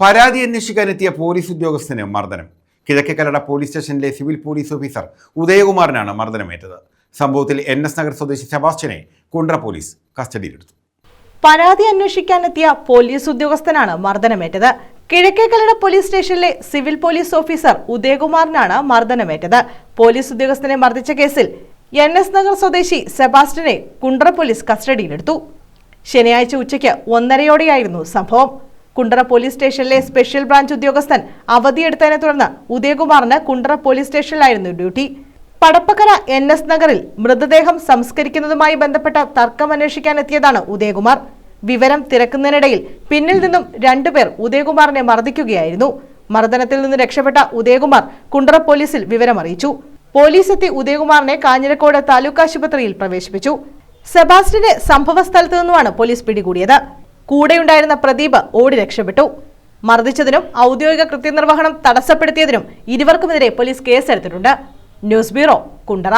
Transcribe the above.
പരാതി അന്വേഷിക്കാനെത്തിയ പോലീസ് ഉദ്യോഗസ്ഥന് മർദ്ദനം. കിഴക്കേക്കലട പോലീസ് സ്റ്റേഷനിലെ സിവിൽ പോലീസ് ഓഫീസർ ഉദയകുമാറിനാണ് മർദ്ദനമേറ്റത്. സംഭവത്തിൽ എൻ എസ് നഗർ സ്വദേശി സെബാസ്റ്റ്യനെ കുണ്ട്ര പോലീസ് കസ്റ്റഡിയിലെടുത്തു. പരാതി അന്വേഷിക്കാനെത്തിയ പോലീസ് ഉദ്യോഗസ്ഥനാണ് മർദ്ദനമേറ്റത്. കിഴക്കേക്കലട പോലീസ് സ്റ്റേഷനിലെ സിവിൽ പോലീസ് ഓഫീസർ ഉദയകുമാറിനാണ് മർദ്ദനമേറ്റത്. പോലീസ് ഉദ്യോഗസ്ഥനെ മർദ്ദിച്ച കേസിൽ എൻ എസ് നഗർ സ്വദേശി സെബാസ്റ്റ്യനെ കുണ്ട്ര പോലീസ് കസ്റ്റഡിയിലെടുത്തു. ശനിയാഴ്ച ഉച്ചയ്ക്ക് ഒന്നരയോടെയായിരുന്നു സംഭവം. കുണ്ട്ര പോലീസ് സ്റ്റേഷനിലെ സ്പെഷ്യൽ ബ്രാഞ്ച് ഉദ്യോഗസ്ഥൻ അവധിയെടുത്തതിനെ തുടർന്ന് ഉദയകുമാറിന് കുണ്ടറ പോലീസ് സ്റ്റേഷനിലായിരുന്നു ഡ്യൂട്ടി. പടപ്പക്കര എൻ എസ് നഗറിൽ മൃതദേഹം സംസ്കരിക്കുന്നതുമായി ബന്ധപ്പെട്ട തർക്കം അന്വേഷിക്കാനെത്തിയതാണ് ഉദയകുമാർ. വിവരം തിരക്കുന്നതിനിടയിൽ പിന്നിൽ നിന്നും രണ്ടുപേർ ഉദയകുമാറിനെ മർദ്ദിക്കുകയായിരുന്നു. മർദ്ദനത്തിൽ നിന്ന് രക്ഷപ്പെട്ട ഉദയകുമാർ കുണ്ടറ പോലീസിൽ വിവരമറിയിച്ചു. പോലീസ് എത്തി ഉദയകുമാറിനെ കാഞ്ഞിരക്കോട് താലൂക്ക് ആശുപത്രിയിൽ പ്രവേശിപ്പിച്ചു. സെബാസ്റ്റിനെ സംഭവ നിന്നുമാണ് പോലീസ് പിടികൂടിയത്. കൂടെയുണ്ടായിരുന്ന പ്രദീപ് ഓടി രക്ഷപ്പെട്ടു. മർദ്ദിച്ചതിനും ഔദ്യോഗിക കൃത്യനിർവഹണം തടസ്സപ്പെടുത്തിയതിനും ഇരുവർക്കുമെതിരെ പോലീസ് കേസെടുത്തിട്ടുണ്ട്. News bureau Kundara.